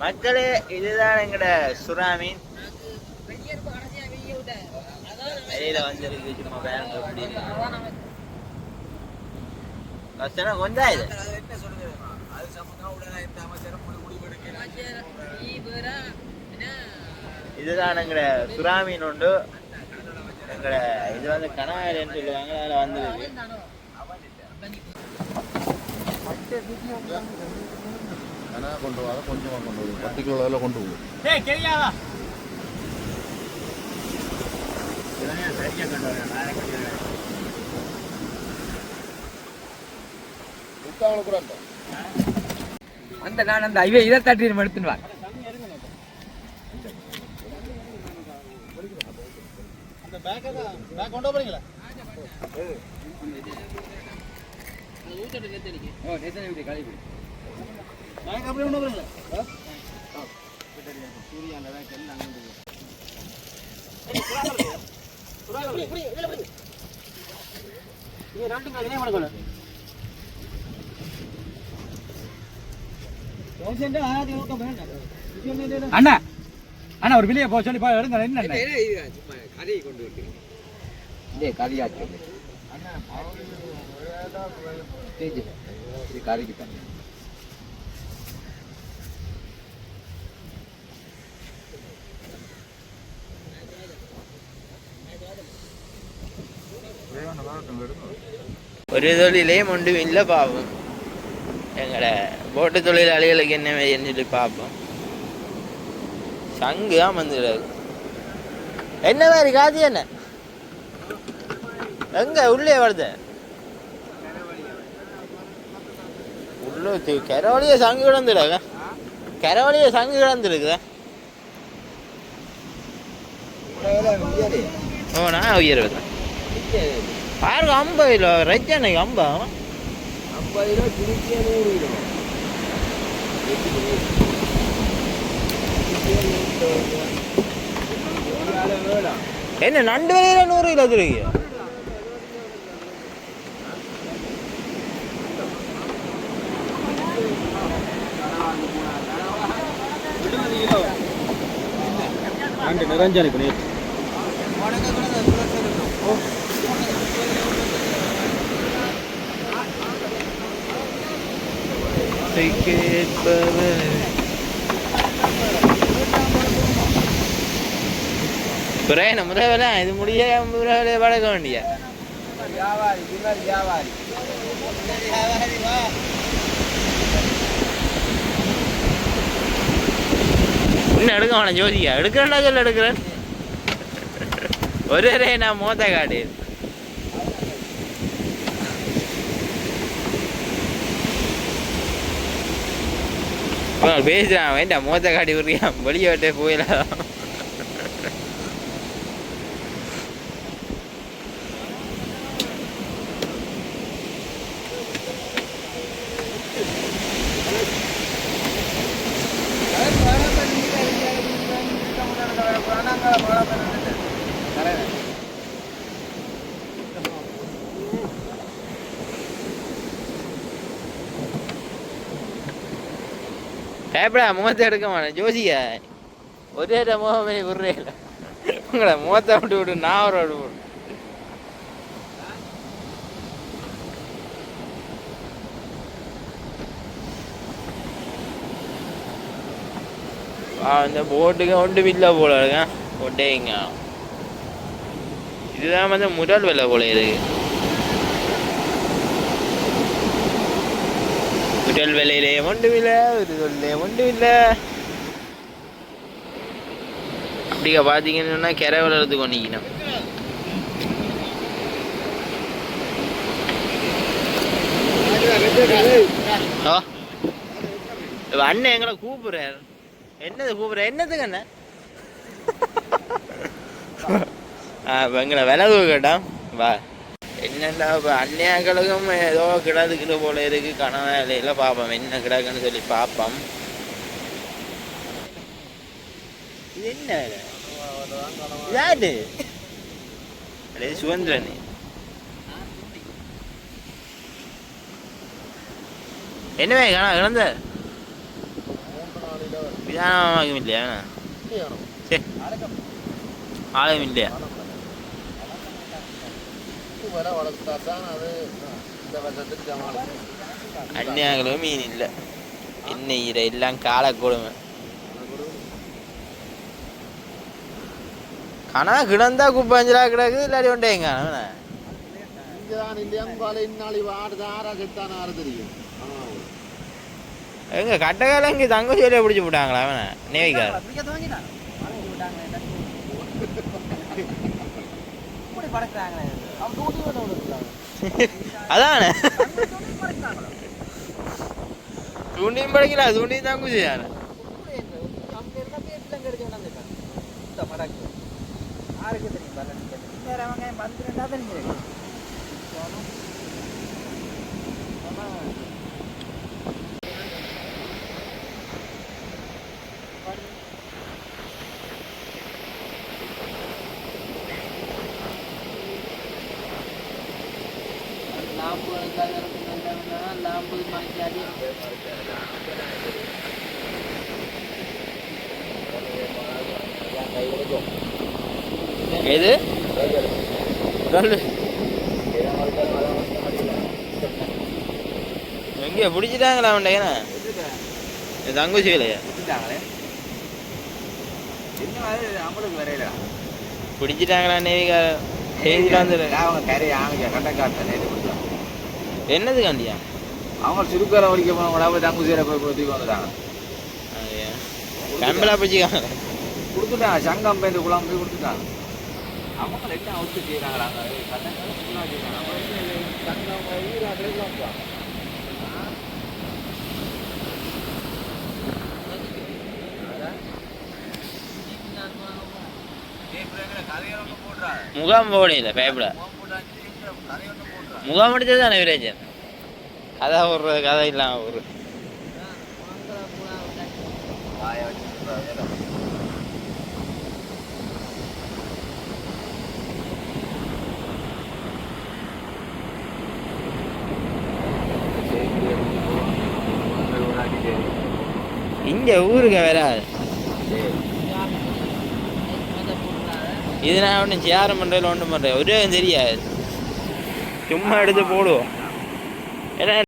மக்களே இதுதான் எங்கட சுறா வெளியில வந்திருக்கு சும்மா பாருங்க எப்படி இருக்கு. கஷ்டம் கொஞ்சம் இது இதுதான் எங்கட சுறா உண்டு. எங்கட இது வந்து கனவாயிரன்னு சொல்லுவாங்க அதில் வந்துருக்கு. ஆனால் கொண்டு வர கொஞ்சமாக கொண்டு வரும் பத்து கிலோ அளவில் கொண்டு போகும் முக்காவளை கூட அந்த அந்த நான் அந்த ஐவே இதை தட்டி எடுத்துன்னு வா. கொண்டு போறீங்களா? ஓ நேத்தனை விட்டு அண்ணா அண்ணா ஒரு வெளியே போக சொல்லி எடுங்க என்ன அண்ணா? கதையை கொண்டு இதே கதையாச்சு இது கதைக்கு தான் ஒரு தொழிலையும் ஒன்றும் இல்லை பார்ப்போம் எங்கட போட்டு தொழிலாளிகளுக்கு என்ன வேணும்னு சொல்லி பார்ப்போம் சங்கு தான் வந்துடுறாரு என்ன மாதிரி காதி என்ன எங்க உள்ளே வருது உள்ள கரவழிய சங்கு கிடந்துடாங்க கரவழிய சங்கு கிடந்துருக்குதா ஓ நான் உயர்வு பாருங்க ஐம்பது கிலோ ரஜ்ஜானைக்கு ஐம்பது ஐம்பது கிலோ திருச்சியே நூறு கிலோ என்ன நண்டு விலையில நூறு கிலோ இருக்கு ரெண்டு நிரஞ்சனி பண்ணி குறைய முதல்ல இது முடிய முதல்ல பழக வேண்டிய. வியாபாரி இன்னும் எடுக்க வேணாம் ஜோதிகா? எடுக்கிறேன்டா சொல்ல எடுக்கிறேன். ஒரே நான் மோத்த காட்டு பேசுறான் வேண்டாம் மோத்த காட்டி விடுறியான் வெளியே விட்டே போயிடலாம் எப்படா முகத்தை எடுக்க மாட்டேன் ஜோசியா ஒரே முகமே விடுறேன் உங்களை முகத்தை விட்டு விடு நான் ஒரு விடு விடு ஆ இந்த போட்டுக்கு ஒன்றும் இல்லை போல இருக்கேன் ஒட்டேங்க இதுதான் வந்து முதல் விலை போல இருக்கு முதல் விலையிலே ஒன்றும் இல்லை ஒரு சொல்லே ஒன்றும் இல்லை அப்படிங்க பார்த்தீங்கன்னு சொன்னால் கிரை வளர்றதுக்கு ஒன்றிக்கணும் அண்ணன் எங்களை கூப்பிடுறாரு. என்னது கூப்பிடுற? என்னதுக்கு அண்ணன்? எங்களை விலகு கேட்டான் வா. இப்போ அந்நியாக்களுக்கும் ஏதோ கிடக்குது போல இருக்கு. கனவு வேலையில பார்ப்போம் என்ன கிடக்குன்னு சொல்லி பார்ப்போம் இது என்ன யாரு அடே சுதந்திரன் என்னவே காணா கிடந்த இதானமாகும் இல்லையா ஆளும் இல்லையா? விலை வளர்த்தா தான் அது இந்த வருஷத்துக்கு சமாளிக்கும். அந்நியாங்களும் மீன் இல்லை. என்ன ஈர எல்லாம் கால கொடுமை. கணா கிடந்தா குப்பஞ்சலா கிடக்குது இல்லாடி ஒன்றேங்க இங்கே தான் இல்லையா? பால இந்நாள் இவ ஆடுது ஆறா தெரியும். எங்க கட்டகால இங்கே தங்க சொல்லிய பிடிச்சி விட்டாங்களா அவனை நேவிக்கார அதானே? தூண்டியும் படைக்கல தூண்டியும் தான் குதியாரு எது சொல்லு எங்க பிடிச்சிட்டாங்களா அவன்டா ஏன்னா தங்குச்சி இல்லையா என்ன அது? அவங்களுக்கு வரையில பிடிச்சிட்டாங்களா நேவிகார செய்தியில் வந்து அவங்க கரை அவங்க கட்டக்காட்ட நேற்று கொடுத்தாங்க என்னது காந்தியா அவங்க சுருக்கரை வலிக்க போனவங்களா போய் தங்கு சீரை போய் கொடுத்து வந்துட்டாங்க கம்பலா பிடிச்சிக்காங்க கொடுத்துட்டாங்க சங்கம் போய் இந்த குழம்பு போய் கொடுத்துட்டாங்க அவங்க என்ன அவுத்து செய்யறாங்களா முகாம் போடையில பயப்பட முகாம் அடிச்சது தானே விரேஜன் கதை ஒரு கதை இல்லாம ஒரு. இங்க ஊருக்கு வராது இது நான் ஒன்றும் சேரம் பண்ணுறதுல ஒன்றும் பண்ணுறேன் ஒரே தெரியாது. சும்மா எடுத்து போடுவோம் ஏன்னா